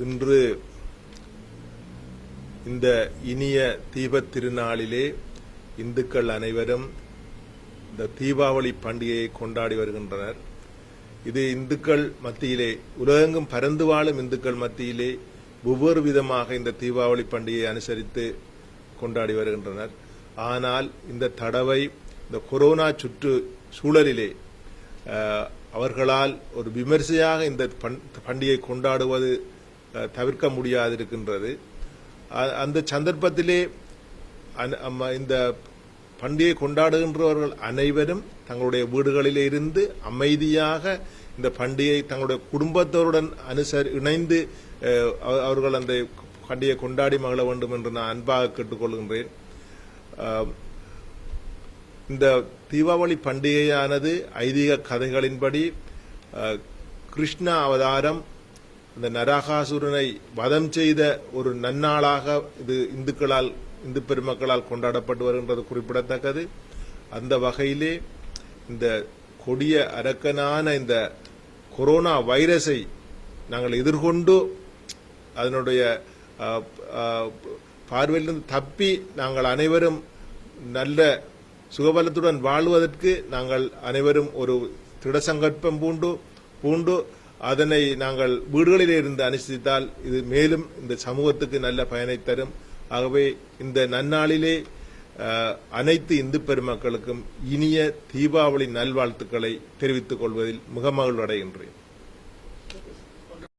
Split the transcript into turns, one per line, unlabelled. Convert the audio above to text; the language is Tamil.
இன்று இந்த இனிய தீபத் திருநாளிலே இந்துக்கள் அனைவரும் இந்த தீபாவளி பண்டிகையை கொண்டாடி வருகின்றனர். இது இந்துக்கள் மத்தியிலே உலகெங்கும் பரந்து வாழும் இந்துக்கள் மத்தியிலே ஒவ்வொரு விதமாக இந்த தீபாவளி பண்டிகையை அனுசரித்து கொண்டாடி வருகின்றனர். ஆனால் இந்த தடவை இந்த கொரோனா சுற்று சூழலிலே அவர்களால் ஒரு விமர்சையாக இந்த பண்- பண்டிகை கொண்டாடுவது தவிர்க்க முடியாதிருக்கின்றது. அ- அந்த சந்தர்ப்பத்திலே இந்த பண்டிகை கொண்டாடுகின்றவர்கள் அனைவரும் தங்களுடைய வீடுகளிலே இருந்து அமைதியாக இந்த பண்டிகை தங்களுடைய குடும்பத்தோருடன் அனுசரி இணைந்து அவர்கள் அந்த பண்டிகை கொண்டாடி மகிழ வேண்டும் என்று நான் அன்பாக கேட்டுக்கொள்கின்றேன். இந்த தீபாவளி பண்டிகையானது ஐதீக கதைகளின்படி கிருஷ்ண அவதாரம் இந்த நரகாசுரனை வதம் செய்த ஒரு நன்னாளாக இது இந்துக்களால் இந்து பெருமக்களால் கொண்டாடப்பட்டு வருகின்றது குறிப்பிடத்தக்கது. அந்த வகையிலே இந்த கொடிய அரக்கனான இந்த கொரோனா வைரஸை நாங்கள் எதிர்கொண்டு அதனுடைய பார்வையிலிருந்து தப்பி நாங்கள் அனைவரும் நல்ல சுகபலத்துடன் வாழ்வதற்கு நாங்கள் அனைவரும் ஒரு திடசங்கற்பம் பூண்டு பூண்டு அதனை நாங்கள் வீடுகளிலே இருந்து அனுசரித்தால் இது மேலும் இந்த சமூகத்துக்கு நல்ல பயனை தரும். ஆகவே இந்த நன்னாளிலே அனைத்து இந்து பெருமக்களுக்கும் இனிய தீபாவளி நல்வாழ்த்துக்களை தெரிவித்துக் கொள்வதில் மிக மகிழ்வடைகின்றேன்.